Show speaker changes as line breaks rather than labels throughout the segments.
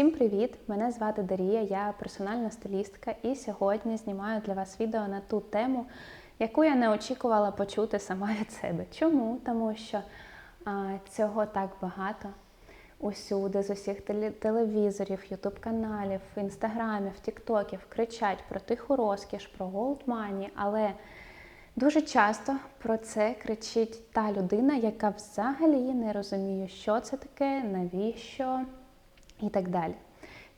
Всім привіт! Мене звати Дарія, я персональна стилістка, і сьогодні знімаю для вас відео на ту тему, яку я не очікувала почути сама від себе. Чому? Тому що а, цього так багато. Усюди, з усіх теле- телевізорів, ютуб-каналів, інстаграмів, тіктоків кричать про тиху розкіш, про money, але Дуже часто про це кричить та людина, яка взагалі не розуміє, що це таке, навіщо і так далі.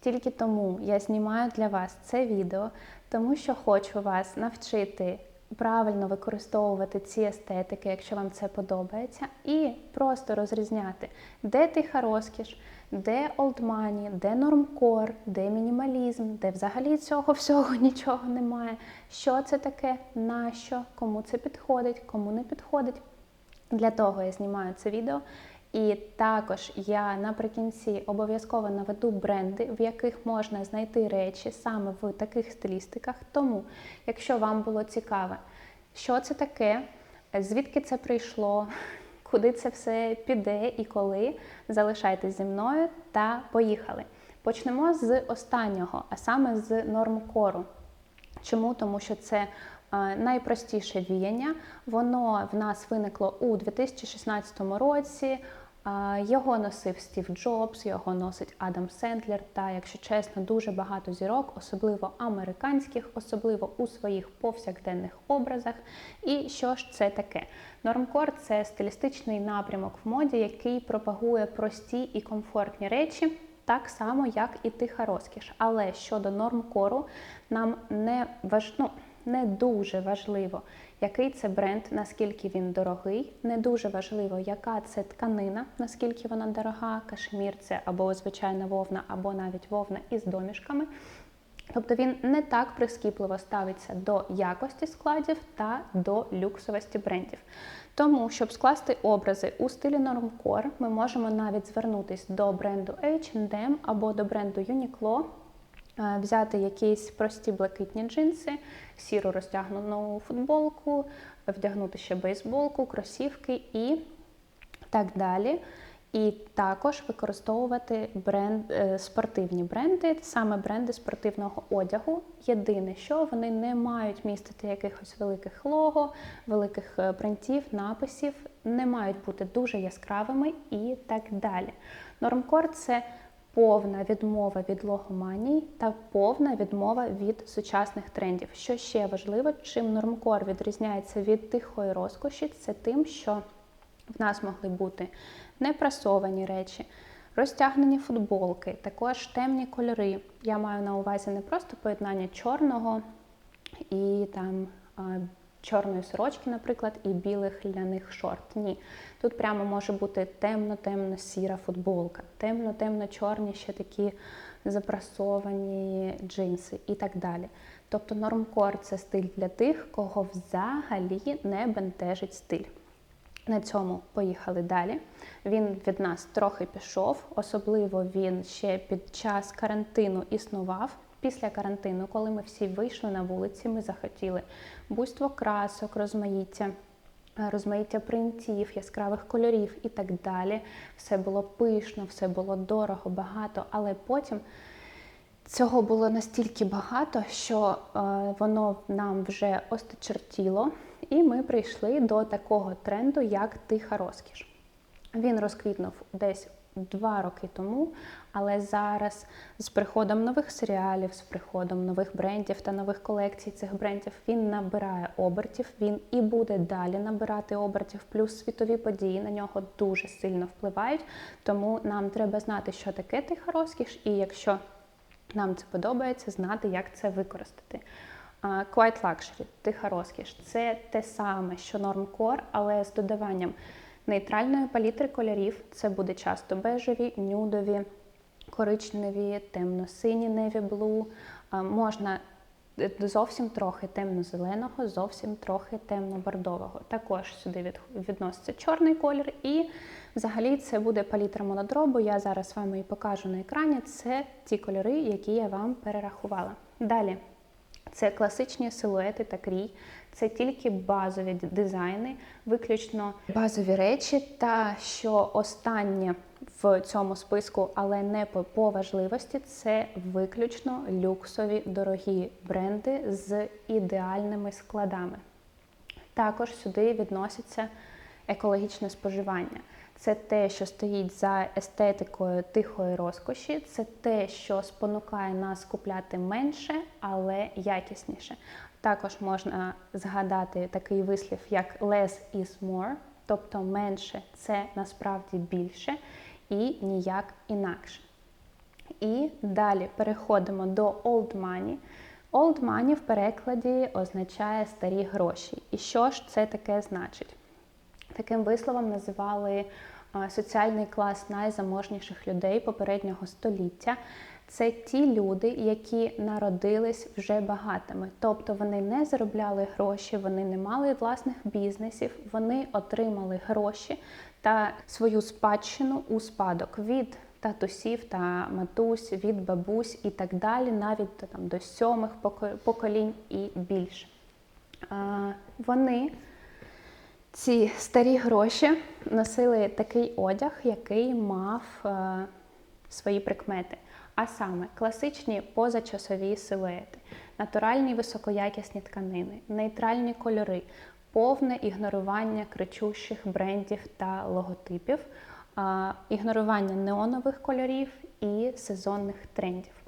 Тільки тому я знімаю для вас це відео, тому що хочу вас навчити правильно використовувати ці естетики, якщо вам це подобається, і просто розрізняти, де тиха розкіш, де олдмані, де нормкор, де мінімалізм, де взагалі цього всього нічого немає. Що це таке, нащо, кому це підходить, кому не підходить. Для того я знімаю це відео. І також я наприкінці обов'язково наведу бренди, в яких можна знайти речі саме в таких стилістиках. Тому, якщо вам було цікаве, що це таке, звідки це прийшло, куди це все піде і коли, залишайтесь зі мною та поїхали. Почнемо з останнього, а саме з нормкору. Чому? Тому що це е, найпростіше віяння. Воно в нас виникло у 2016 році. Його носив Стів Джобс, його носить Адам Сендлер. Та, якщо чесно, дуже багато зірок, особливо американських, особливо у своїх повсякденних образах. І що ж це таке? Нормкор це стилістичний напрямок в моді, який пропагує прості і комфортні речі так само, як і тиха розкіш. Але щодо норм кору, нам не важ... ну, не дуже важливо, який це бренд, наскільки він дорогий. Не дуже важливо, яка це тканина, наскільки вона дорога. Кашмір це або звичайна вовна, або навіть вовна із домішками. Тобто він не так прискіпливо ставиться до якості складів та до люксовості брендів. Тому, щоб скласти образи у стилі нормкор, ми можемо навіть звернутися до бренду H&M або до бренду Uniqlo, взяти якісь прості блакитні джинси, сіру розтягнену футболку, вдягнути ще бейсболку, кросівки і так далі. І також використовувати бренд, е, спортивні бренди, саме бренди спортивного одягу. Єдине, що вони не мають містити якихось великих лого, великих е, принтів, написів, не мають бути дуже яскравими і так далі. Нормкор це повна відмова від логоманій та повна відмова від сучасних трендів. Що ще важливо, чим нормкор відрізняється від тихої розкоші, це тим, що в нас могли бути непрасовані речі, розтягнені футболки, також темні кольори. Я маю на увазі не просто поєднання чорного і там а, чорної сорочки, наприклад, і білих ляних шорт. Ні. Тут прямо може бути темно-темно-сіра футболка, темно-темно-чорні ще такі запрасовані джинси і так далі. Тобто нормкор це стиль для тих, кого взагалі не бентежить стиль. На цьому поїхали далі. Він від нас трохи пішов, особливо він ще під час карантину існував. Після карантину, коли ми всі вийшли на вулиці, ми захотіли буйство красок, розмаїття, е, розмаїття принтів, яскравих кольорів і так далі. Все було пишно, все було дорого, багато, але потім. Цього було настільки багато, що е, воно нам вже осточертіло, і ми прийшли до такого тренду, як тиха розкіш. Він розквітнув десь два роки тому, але зараз з приходом нових серіалів, з приходом нових брендів та нових колекцій цих брендів він набирає обертів. Він і буде далі набирати обертів, плюс світові події на нього дуже сильно впливають. Тому нам треба знати, що таке тиха розкіш, і якщо нам це подобається знати, як це використати. Quiet Luxury, тиха розкіш це те саме, що нормкор, але з додаванням нейтральної палітри кольорів. Це буде часто бежеві, нюдові, коричневі, темно-сині, blue. А, Можна е, зовсім трохи темно-зеленого, зовсім трохи темно-бордового. Також сюди від- відноситься чорний колір і Взагалі це буде палітра монодробу. Я зараз вам і покажу на екрані. Це ті кольори, які я вам перерахувала. Далі Це класичні силуети та крій, це тільки базові дизайни, виключно базові речі. Та що останнє в цьому списку, але не по, важливості, це виключно люксові дорогі бренди з ідеальними складами. Також сюди відноситься екологічне споживання. Це те, що стоїть за естетикою тихої розкоші, це те, що спонукає нас купляти менше, але якісніше. Також можна згадати такий вислів, як less is more, тобто менше це насправді більше і ніяк інакше. І далі переходимо до old money. Old money в перекладі означає старі гроші. І що ж це таке значить? Таким висловом називали соціальний клас найзаможніших людей попереднього століття. Це ті люди, які народились вже багатими. Тобто вони не заробляли гроші, вони не мали власних бізнесів, вони отримали гроші та свою спадщину у спадок від татусів та матусь, від бабусь і так далі, навіть там, до сьомих поко- поколінь і більше. А, Вони ці старі гроші носили такий одяг, який мав е, свої прикмети. А саме класичні позачасові силуети, натуральні високоякісні тканини, нейтральні кольори, повне ігнорування кричущих брендів та логотипів, а, ігнорування неонових кольорів і сезонних трендів.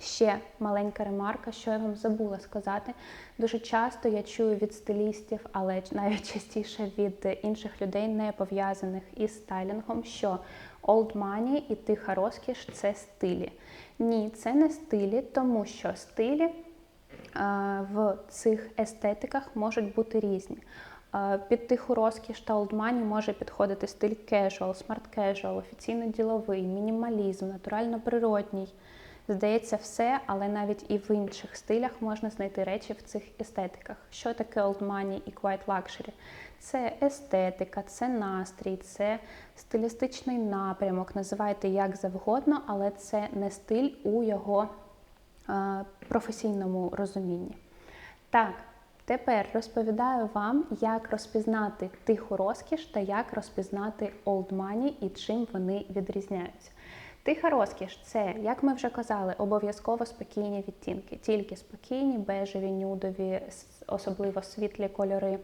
Ще маленька ремарка, що я вам забула сказати. Дуже часто я чую від стилістів, але навіть частіше від інших людей, не пов'язаних із стайлінгом, що old money і тиха розкіш це стилі. Ні, це не стилі, тому що стилі а, в цих естетиках можуть бути різні. Під тиху розкіш та money може підходити стиль casual, smart casual, офіційно-діловий, мінімалізм, натурально-природній. Здається, все, але навіть і в інших стилях можна знайти речі в цих естетиках. Що таке old money і quiet luxury? Це естетика, це настрій, це стилістичний напрямок. Називайте як завгодно, але це не стиль у його е, професійному розумінні. Так, тепер розповідаю вам, як розпізнати тиху розкіш та як розпізнати old money і чим вони відрізняються. Тиха розкіш це, як ми вже казали, обов'язково спокійні відтінки, тільки спокійні, бежеві, нюдові, особливо світлі кольори.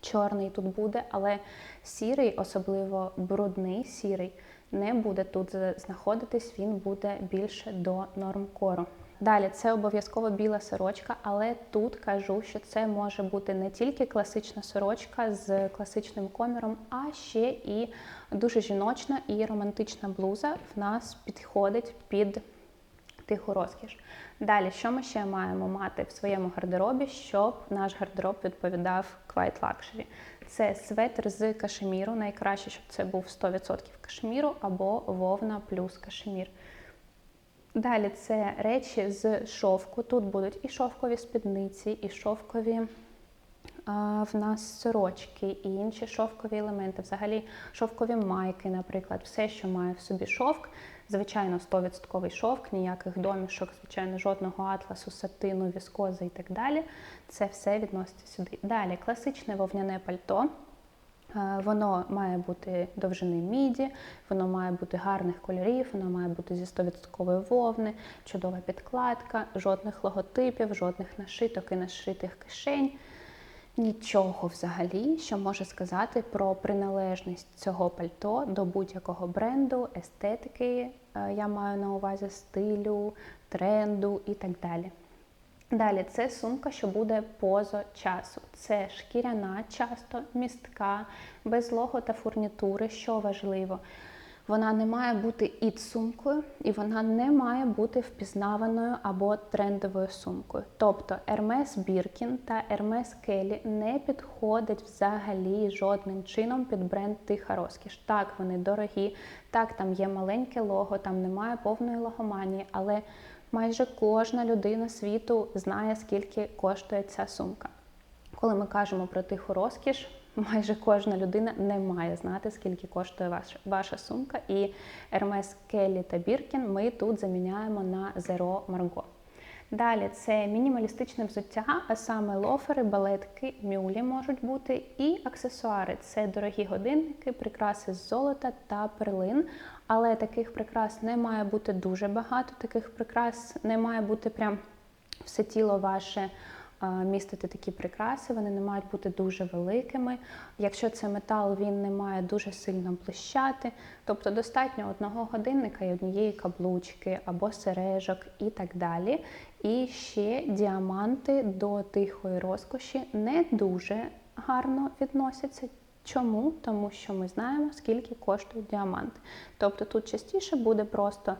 Чорний тут буде, але сірий, особливо брудний сірий, не буде тут знаходитись, він буде більше до норм кору. Далі це обов'язково біла сорочка, але тут кажу, що це може бути не тільки класична сорочка з класичним коміром, а ще і дуже жіночна і романтична блуза в нас підходить під тиху розкіш. Далі, що ми ще маємо мати в своєму гардеробі, щоб наш гардероб відповідав Quiet Luxury? Це светр з кашеміру. Найкраще, щоб це був 100% кашеміру або вовна плюс кашемір. Далі це речі з шовку. Тут будуть і шовкові спідниці, і шовкові а, в нас сорочки, і інші шовкові елементи. Взагалі шовкові майки, наприклад, все, що має в собі шовк. Звичайно, 100% шовк, ніяких домішок, звичайно, жодного атласу, сатину, віскози і так далі. Це все відноситься сюди. Далі класичне вовняне пальто. Е, Воно має бути довжини міді, воно має бути гарних кольорів, воно має бути зі 100% вовни, чудова підкладка, жодних логотипів, жодних нашиток і нашитих кишень. Нічого взагалі, що може сказати про приналежність цього пальто до будь-якого бренду, естетики, е, я маю на увазі стилю, тренду і так далі. Далі це сумка, що буде поза часу. Це шкіряна, часто містка, без лого та фурнітури, що важливо. Вона не має бути ід-сумкою і вона не має бути впізнаваною або трендовою сумкою. Тобто Hermes Birkin та Hermes Kelly не підходять взагалі жодним чином під бренд Тиха розкіш. Так, вони дорогі, так, там є маленьке лого, там немає повної логоманії, але майже кожна людина світу знає, скільки коштує ця сумка. Коли ми кажемо про тиху розкіш, майже кожна людина не має знати, скільки коштує ваша, ваша сумка. І Hermes Kelly та Birkin ми тут заміняємо на Zero Margot. Далі це мінімалістичне взуття, а саме лофери, балетки, мюлі можуть бути, і аксесуари це дорогі годинники, прикраси з золота та перлин. Але таких прикрас не має бути дуже багато. Таких прикрас не має бути прям все тіло ваше містити такі прикраси, вони не мають бути дуже великими. Якщо це метал, він не має дуже сильно блищати. Тобто достатньо одного годинника і однієї каблучки або сережок і так далі. І ще діаманти до тихої розкоші не дуже гарно відносяться. Чому? Тому що ми знаємо, скільки коштують діаманти. Тобто тут частіше буде просто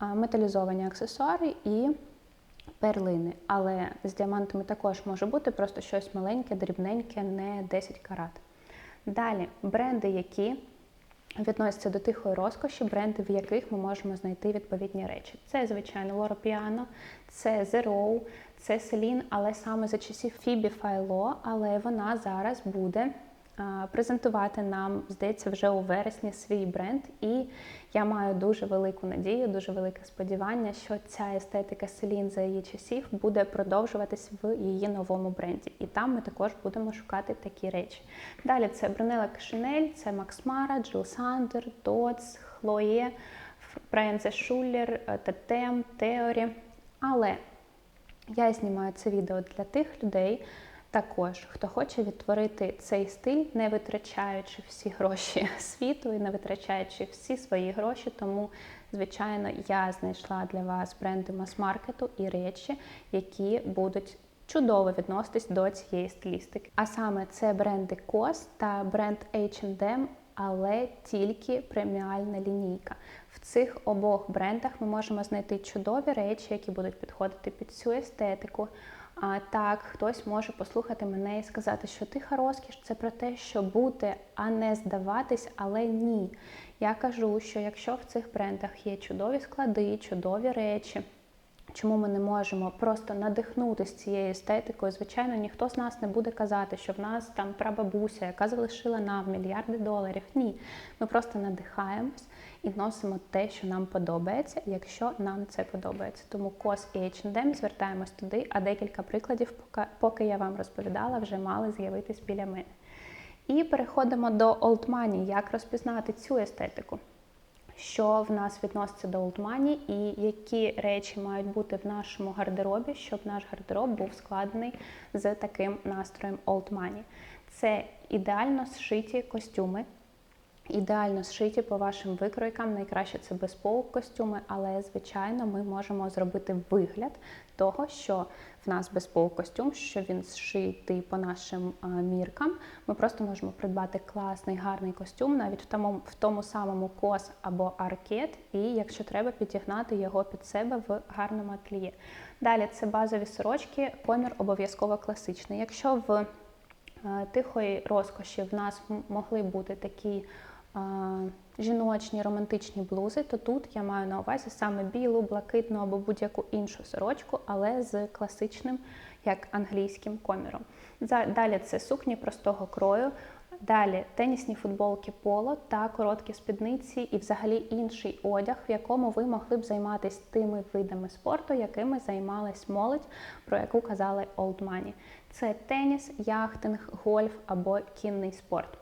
металізовані аксесуари і перлини. Але з діамантами також може бути просто щось маленьке, дрібненьке, не 10 карат. Далі бренди, які відносяться до тихої розкоші, бренди, в яких ми можемо знайти відповідні речі. Це, звичайно, Loro Piano, це Zero, це Celine, але саме за часів Фібі Файло, але вона зараз буде презентувати нам, здається, вже у вересні свій бренд. І я маю дуже велику надію, дуже велике сподівання, що ця естетика Celine за її часів буде продовжуватись в її новому бренді. І там ми також будемо шукати такі речі. Далі це Брунелла Chanel, це Max Mara, Jill Sander, Dodds, Chloe, Френзе Шулер, Тетем, Теорі. Але я знімаю це відео для тих людей, також, хто хоче відтворити цей стиль, не витрачаючи всі гроші світу і не витрачаючи всі свої гроші. Тому, звичайно, я знайшла для вас бренди мас-маркету і речі, які будуть чудово відноситись до цієї стилістики. А саме це бренди COS та бренд H&M, але тільки преміальна лінійка. В цих обох брендах ми можемо знайти чудові речі, які будуть підходити під цю естетику. А так, хтось може послухати мене і сказати, що тиха розкіш це про те, що бути, а не здаватись, але ні. Я кажу, що якщо в цих брендах є чудові склади, чудові речі. Чому ми не можемо просто надихнутися цією естетикою? Звичайно, ніхто з нас не буде казати, що в нас там прабабуся, яка залишила нам мільярди доларів. Ні, ми просто надихаємось і носимо те, що нам подобається, якщо нам це подобається. Тому COS і H&M звертаємось туди, а декілька прикладів, поки я вам розповідала, вже мали з'явитись біля мене. І переходимо до Old Money, як розпізнати цю естетику що в нас відноситься до олдмані, і які речі мають бути в нашому гардеробі, щоб наш гардероб був складений з таким настроєм олдмані. Це ідеально зшиті костюми. Ідеально зшиті по вашим викройкам, найкраще це безполк костюми, але, звичайно, ми можемо зробити вигляд того, що в нас безполк костюм, що він зшитий по нашим а, міркам. Ми просто можемо придбати класний, гарний костюм, навіть в тому в тому самому кос або аркет, і якщо треба, підігнати його під себе в гарному ательє. Далі це базові сорочки, комір обов'язково класичний. Якщо в а, тихої розкоші в нас могли бути такі жіночні романтичні блузи, то тут я маю на увазі саме білу, блакитну або будь-яку іншу сорочку, але з класичним, як англійським коміром. Далі це сукні простого крою. Далі тенісні футболки поло та короткі спідниці, і взагалі інший одяг, в якому ви могли б займатися тими видами спорту, якими займалась молодь, про яку казали Old Money. Це теніс, яхтинг, гольф або кінний спорт.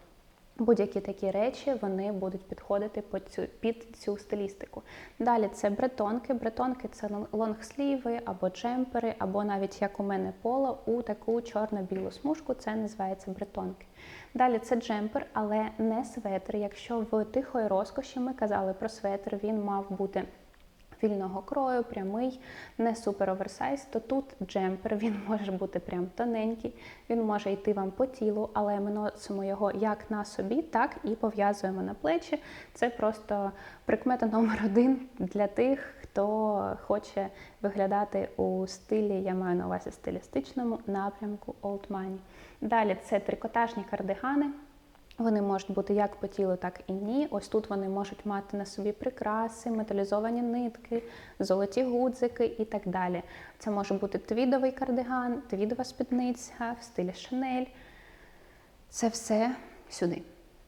Будь-які такі речі вони будуть підходити під цю, під цю стилістику. Далі це бретонки. Бретонки це лонгсліви або джемпери, або навіть як у мене поло у таку чорно-білу смужку. Це називається бретонки. Далі це джемпер, але не светр. Якщо в тихої розкоші ми казали про светр, він мав бути вільного крою, прямий, не супер оверсайз, то тут джемпер, він може бути прям тоненький, він може йти вам по тілу, але ми носимо його як на собі, так і пов'язуємо на плечі. Це просто прикмета номер один для тих, хто хоче виглядати у стилі, я маю на увазі стилістичному напрямку Old Money. Далі це трикотажні кардигани. Вони можуть бути як по тілу, так і ні. Ось тут вони можуть мати на собі прикраси, металізовані нитки, золоті гудзики і так далі. Це може бути твідовий кардиган, твідова спідниця в стилі Шанель. Це все сюди.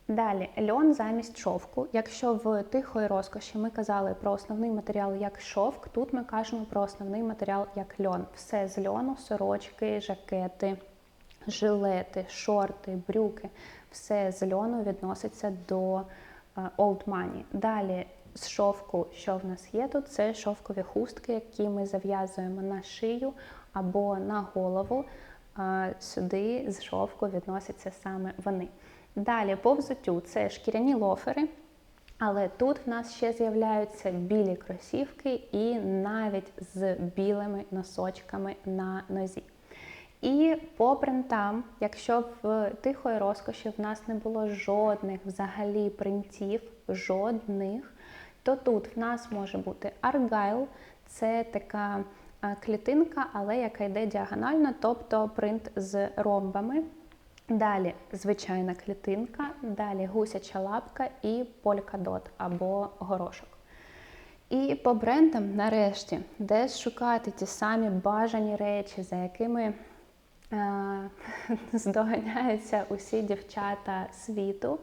Далі льон замість шовку. Якщо в тихої розкоші ми казали про основний матеріал як шовк, тут ми кажемо про основний матеріал як льон. Все з льону, сорочки, жакети, жилети, шорти, брюки. Все з льону відноситься до е, old money. Далі з шовку, що в нас є тут, це шовкові хустки, які ми зав'язуємо на шию або на голову. Е, Сюди з шовку відносяться саме вони. Далі по взуттю це шкіряні лофери, але тут в нас ще з'являються білі кросівки і навіть з білими носочками на нозі. І по принтам, якщо в тихої розкоші в нас не було жодних взагалі принтів, жодних, то тут в нас може бути аргайл, це така клітинка, але яка йде діагонально, тобто принт з ромбами. Далі звичайна клітинка, далі гусяча лапка і полькадот або горошок. І по брендам, нарешті, де шукати ті самі бажані речі, за якими здоганяються усі дівчата світу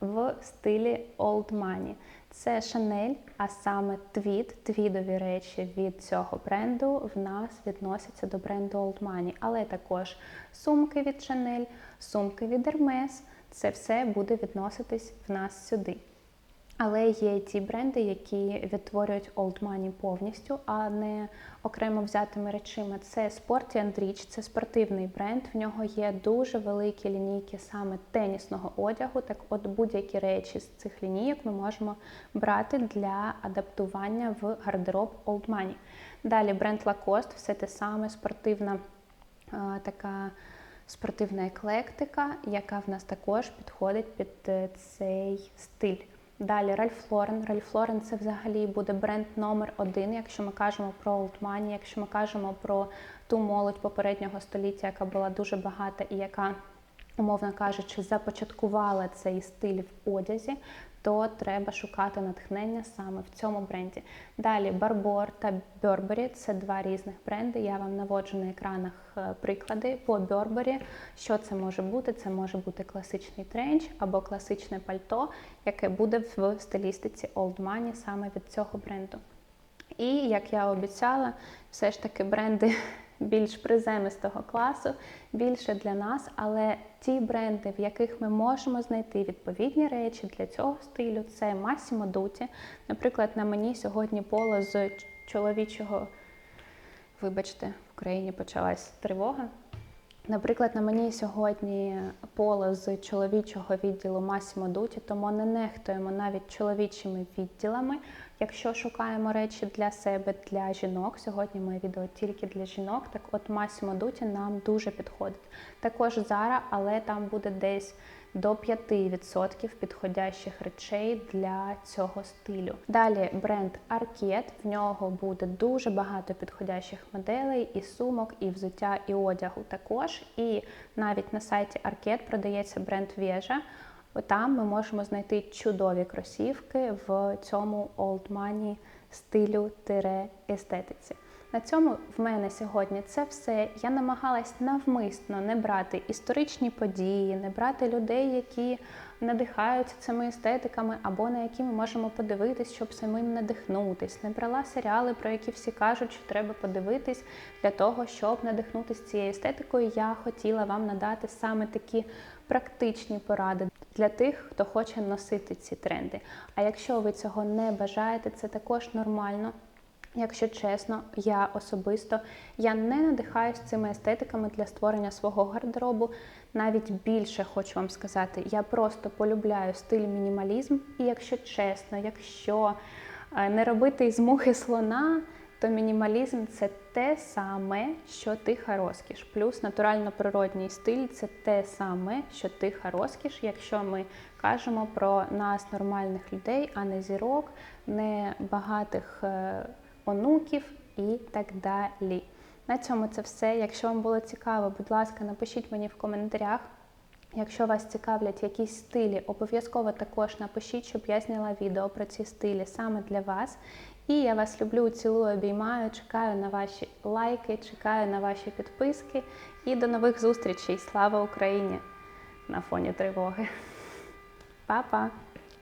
в стилі Old Money. Це Шанель, а саме твіт, твідові речі від цього бренду в нас відносяться до бренду Old Money. Але також сумки від Шанель, сумки від Hermes, це все буде відноситись в нас сюди. Але є ті бренди, які відтворюють Old Money повністю, а не окремо взятими речима. Це Sporty Rich, це спортивний бренд. В нього є дуже великі лінійки саме тенісного одягу. Так, от будь-які речі з цих лінійок ми можемо брати для адаптування в гардероб Old Money. Далі бренд Lacoste, все те саме спортивна а, така. Спортивна еклектика, яка в нас також підходить під е, цей стиль. Далі Ральф Лорен. Ральф Лорен це взагалі буде бренд номер один, якщо ми кажемо про Money, якщо ми кажемо про ту молодь попереднього століття, яка була дуже багата і яка, умовно кажучи, започаткувала цей стиль в одязі, то треба шукати натхнення саме в цьому бренді. Далі Барбор та Burberry – це два різних бренди. Я вам наводжу на екранах е, приклади по Burberry. Що це може бути? Це може бути класичний тренч або класичне пальто, яке буде в стилістиці Old Money саме від цього бренду. І як я обіцяла, все ж таки бренди більш приземистого класу, більше для нас, але ті бренди, в яких ми можемо знайти відповідні речі для цього стилю, це Massimo Dutti. Наприклад, на мені сьогодні поло з чоловічого, вибачте, в Україні почалась тривога. Наприклад, на мені сьогодні поло з чоловічого відділу Massimo Dutti, тому не нехтуємо навіть чоловічими відділами. Якщо шукаємо речі для себе, для жінок, сьогодні моє відео тільки для жінок, так от Massimo Dutti нам дуже підходить. Також Zara, але там буде десь до 5% підходящих речей для цього стилю. Далі бренд Arket, в нього буде дуже багато підходящих моделей, і сумок, і взуття, і одягу також. І навіть на сайті Arket продається бренд Вежа. Там ми можемо знайти чудові кросівки в цьому old money стилю тире естетиці. На цьому в мене сьогодні це все. Я намагалась навмисно не брати історичні події, не брати людей, які надихаються цими естетиками, або на які ми можемо подивитись, щоб самим надихнутись. Не брала серіали, про які всі кажуть, що треба подивитись для того, щоб надихнутися цією естетикою. Я хотіла вам надати саме такі практичні поради для тих, хто хоче носити ці тренди. А якщо ви цього не бажаєте, це також нормально. Якщо чесно, я особисто я не надихаюсь цими естетиками для створення свого гардеробу. Навіть більше хочу вам сказати, я просто полюбляю стиль мінімалізм. І якщо чесно, якщо е, не робити із мухи слона, то мінімалізм це те саме, що тиха розкіш. Плюс натурально-природній стиль це те саме, що тиха розкіш, якщо ми кажемо про нас, нормальних людей, а не зірок, не багатих. Е, онуків і так далі. На цьому це все. Якщо вам було цікаво, будь ласка, напишіть мені в коментарях. Якщо вас цікавлять якісь стилі, обов'язково також напишіть, щоб я зняла відео про ці стилі саме для вас. І я вас люблю, цілую, обіймаю, чекаю на ваші лайки, чекаю на ваші підписки. І до нових зустрічей. Слава Україні! На фоні тривоги! Па-па!